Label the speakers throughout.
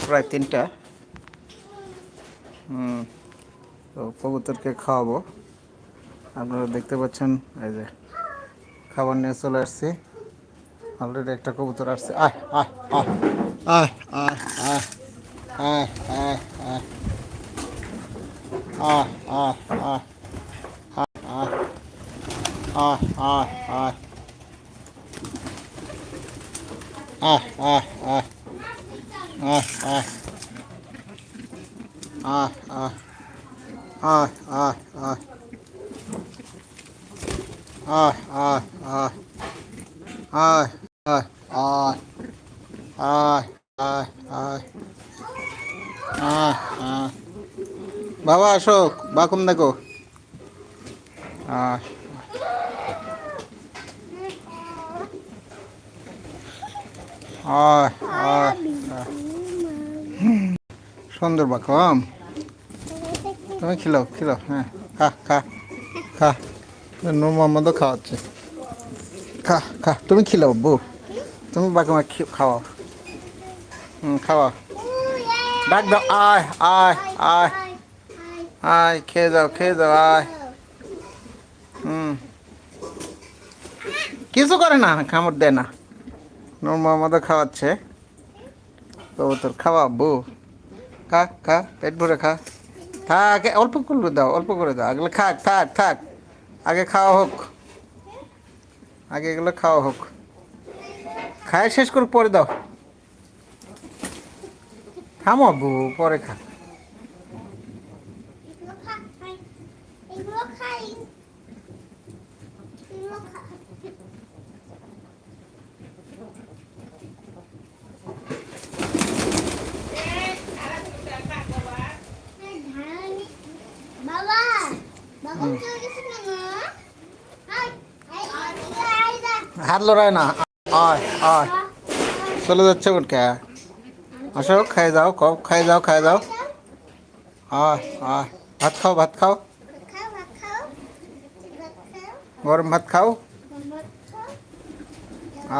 Speaker 1: প্রায় তিনটা তো কবুতরকে খাওয়াবো আপনারা দেখতে পাচ্ছেন এই যে খাবার নিয়ে চলে আসছি অলরেডি একটা কবুতর আসছে আয় আয় আয় আয় আয় আয় আয় আয় আয় আয় আয় আয় আয় আয় আয় আয় আয় আয় আয় আয় আয় আয় আয় আয় আয় আয় আয় আয় আয় আয় আয় আয় আয় আয় বাবা, আসো। বাকুম দেখো। আয় আয় আয়। সুন্দর বাকম তুমি খিলাও খিলাও হ্যাঁ। খা খা খা। নূর মোহাম্মদও খাওয়াচ্ছে। খা খা, তুমি খিলাও, বউ। তুমি বাকমা খাওয়াও। হুম খাওয়া ডাক দাও, আয় আয় আয়। আয়, খেয়ে যাও খেয়ে যাও, আয়। হুম। কিছু করে না কামড় দেয় না। নূর মোহাম্মদও খাওয়াচ্ছে। তো তোর খাওয়া, বউ। খা খা, পেট ভরে খা। থাক অল্প করে দাও, অল্প করে দাও। এগুলো খাক থাক থাক। আগে খাওয়া হোক। আগে এগুলো খাওয়া হোক। খায় শেষ করে পরে দাও। খামো বউ, পরে খা
Speaker 2: এগুলো খাই এগুলো খাই এগুলো খাই বাবা বাবা চলে গেছে কেন আয় আয় আয় আয় যা
Speaker 1: হাত লড়ায় না আয় আয়। চলে যাচ্ছে উঠকে আসো খাই যাও কব খাই যাও খাই যাও। আয় আয়। ভাত খাও ভাত খাও। গরম ভাত খাও।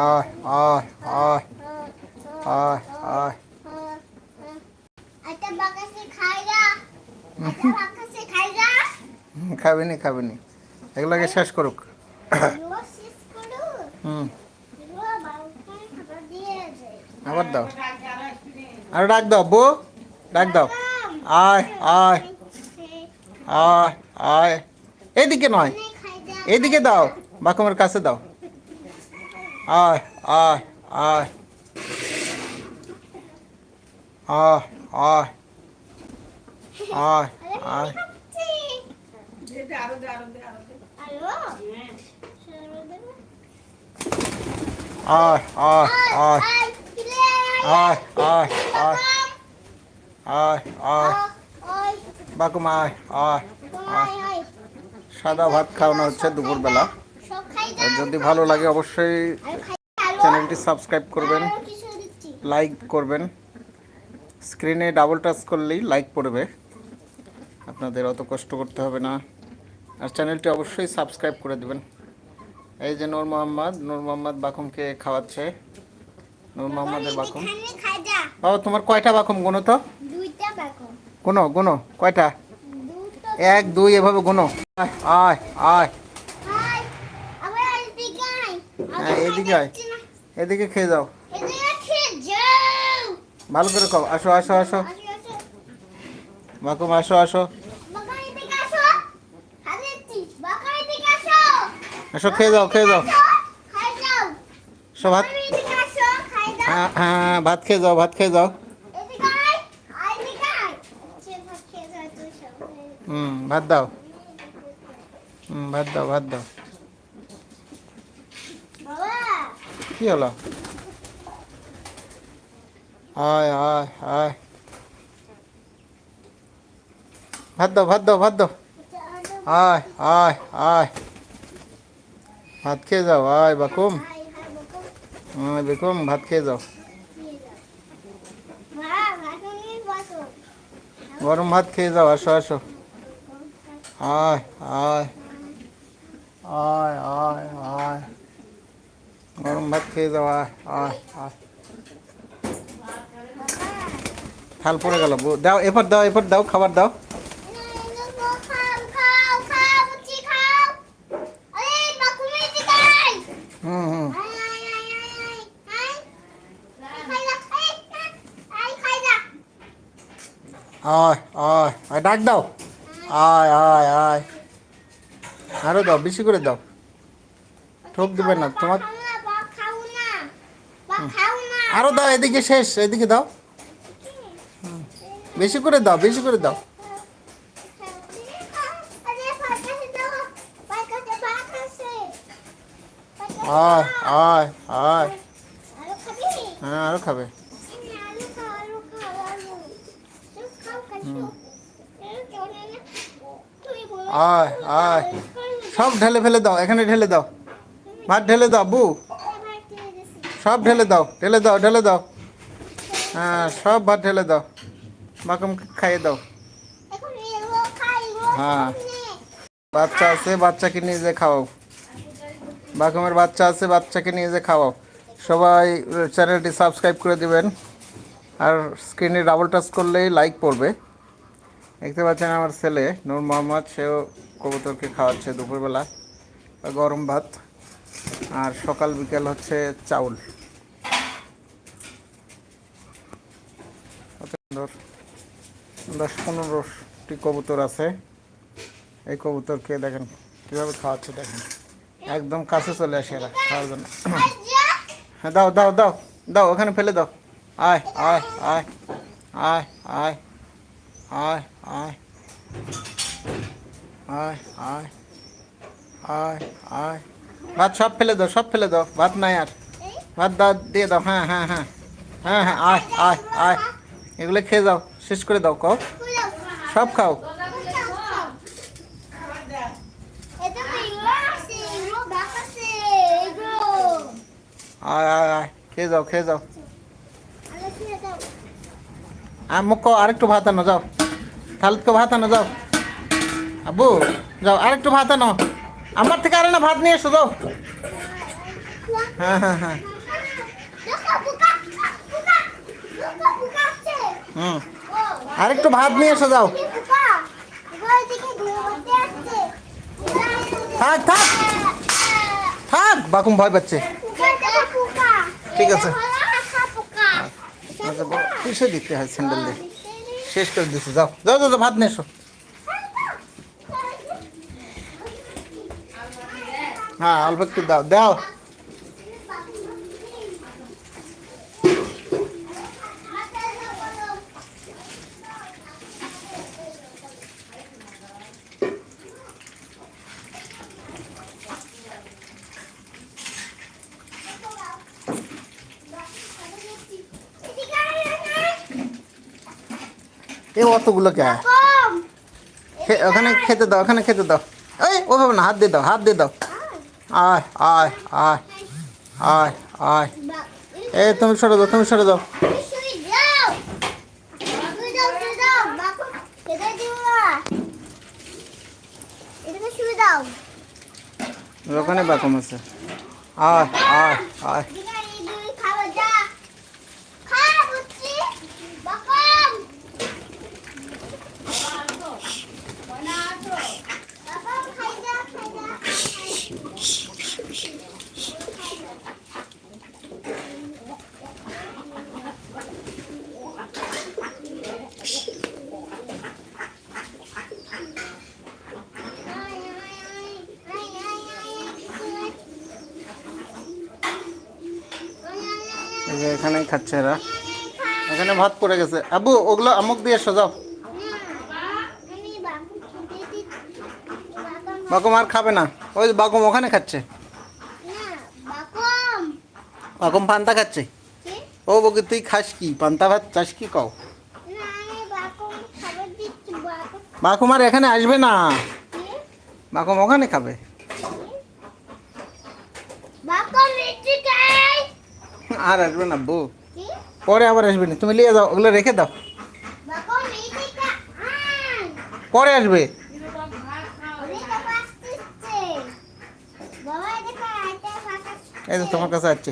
Speaker 1: আয় আয় আয়। আয় আয়।
Speaker 2: একটা বাকাসে
Speaker 1: হুম, খাবি নি খাবি নি এগুলোকে শেষ করুক। হুম। আবার দাও। আর ডাক দাও বউ। ডাক দাও। আয় আয়। আয় আয়। এদিকে নয়। এদিকে দাও। বাকুমের কাছে দাও। আয় আয় আয়। আয় আয়। আয় আয়। আয় আয় আয়। আয় আয় আয় আয়। আয় বাকুম আয় আয় আয়। সাদা ভাত খাওয়ানো হচ্ছে দুপুরবেলা। আর যদি ভালো লাগে অবশ্যই চ্যানেলটি সাবস্ক্রাইব করবেন লাইক করবেন। স্ক্রিনে ডাবল টাচ করলেই লাইক পড়বে। আপনাদের অত কষ্ট করতে হবে না। আর চ্যানেলটি অবশ্যই সাবস্ক্রাইব করে দেবেন। এই যে নূর মোহাম্মদ নূর মোহাম্মদ বাকুমকে খাওয়াচ্ছে। নূর মোহাম্মদের বাকুম বাবা তোমার কয়টা বাকুম গুনো তো? গুনো গুনো কয়টা? এক দুই এভাবে গুনো। আয় আয়
Speaker 2: আবার এদিকে আয়।
Speaker 1: হ্যাঁ, এদিকে আয়। এদিকে খেয়ে যাও। ভালো করে খাও। আসো আসো আসো। বাকুম আসো আসো
Speaker 2: বাবা এদিকে আসো হাতে চিজ বাবা এদিকে আসো
Speaker 1: আসো, খেয়ে যাও খেয়ে যাও। সব ভাত হ্যাঁ হ্যাঁ ভাত খেয়ে যাও, ভাত খেয়ে যাও। হুম, ভাত দাও। হুম, ভাত দাও ভাত দাও। কি হলো? আয় আয় আয়। ভাত দাও ভাত দাও ভাত দাও। আয় আয় আয়। ভাত খেয়ে যাও, আয় বাকুম। আয় বেকুম ভাত খেয়ে যাও। গরম ভাত খেয়ে যাও, আসো আসো। আয় আয় আয় আয় আয়। গরম ভাত খেয়ে যাও, আয় আয় আয়। থাল পড়ে গেল দাও এরপর দাও এরপর দাও, খাবার দাও
Speaker 2: খাও খাও খাও বুচি খাও আরে বাকুমি দিকাই
Speaker 1: হুম হুম
Speaker 2: আই আই আই আই আই আই খাই যা আই খাই যা
Speaker 1: আয় আয় আয়, ডাক দাও। আয় আয় আয়। আরও দাও, বেশি করে দাও। ঠোক দিবে না, তোমার আরও দাও, এদিকে শেষ, এদিকে দাও। বেশি করে দাও, বেশি করে দাও
Speaker 2: আরে পাকাছে দাও পাকাছে পাকাছে
Speaker 1: আয় আয় হ্যাঁ আরও খাবে। আয় সব ঢেলে ফেলে দাও, এখানে ঢেলে দাও। ভাত ঢেলে দাও, বু। সব ঢেলে দাও ঢেলে দাও ঢেলে দাও। হ্যাঁ সব ভাত ঢেলে দাও। বাকম খাইয়ে দাও। হ্যাঁ। বাচ্চা আছে, বাচ্চাকে নিয়ে যে খাওয়াও বাকমের বাচ্চা আছে, বাচ্চাকে নিয়ে যে খাওয়াও। সবাই চ্যানেলটি সাবস্ক্রাইব করে দিবেন। আর স্ক্রিনে ডাবল টাচ করলেই লাইক পড়বে। দেখতে পাচ্ছেন আমার ছেলে, নূর মোহাম্মদ, সেও কবুতরকে খাওয়াচ্ছে দুপুরবেলা। গরম ভাত। আর সকাল বিকেল হচ্ছে চাউল। দশ পনেরোটি কবুতর আছে। এই কবুতরকে দেখেন, কীভাবে খাওয়াচ্ছে দেখেন। একদম কাছে চলে আসে এরা খাওয়ার জন্য হ্যাঁ দাও দাও দাও দাও ওখানে ফেলে দাও আয় আয় আয় আয় আয় আয় আয় আয় আয় আয় আয় ভাত সব ফেলে দাও সব ফেলে দাও ভাত নাই আর ভাত দাও দিয়ে দাও হ্যাঁ হ্যাঁ হ্যাঁ হ্যাঁ হ্যাঁ আয় আয় আয় এগুলো খেয়ে যাও শেষ করে দাও কও সব খাও
Speaker 2: এটা এগুলো আছে এগুলো বাক আছে এগুলো
Speaker 1: আয় আয় আয়, খেয়ে যাও খেয়ে যাও। মুখ আরেকটু ভাত আনো, যাও। থালকে ভাত আনো, যাও। আব্বু, যাও, আরেকটু ভাত আনো। আমার থেকে আরে না ভাত নিয়ে এসো, যাও। হ্যাঁ হ্যাঁ হ্যাঁ। হুম। আরেকটু ভাত নিয়ে এসো, যাও। থাক থাক। থাক, বাকুম ভয় পাচ্ছে। ঠিক আছে। বড় কিসে দিতে হয় স্যান্ডেল দিয়ে? শেষ করে দিচ্ছি যাও। যাও যাও যাও, ভাত নিয়ে এসো। হ্যাঁ অল্প একটু দাও দাও। এ অতগুলো কে? ওখানে খেতে দাও ওখানে খেতে দাও। এই ওভাবে না হাত দিয়ে দাও হাত দিয়ে দাও। আয় আয় আয় আয় আয়। এ তুমি সরে দাও তুমি সরে দাও ওখানে বাকম আছে। আয় আয় আয়। এখানেই খাচ্ছে এরা। এখানে ভাত পড়ে গেছে। আবু, ওগুলো আমুক দিয়ে এসো, যাও। বাকুম আর খাবে না। ওই বাকুম ওখানে খাচ্ছে। বাকুম পান্তা খাচ্ছে। ও বকে, তুই খাস কি? পান্তা ভাত চাস কি? কও। বাকুম আর এখানে আসবে না। বাকুম ওখানে খাবে। আর আসবে না বউ। পরে আবার আসবে না। তুমি নিয়ে যাও ওগুলো রেখে দাও। পরে আসবে। এই তো তোমার কাছে আসছে।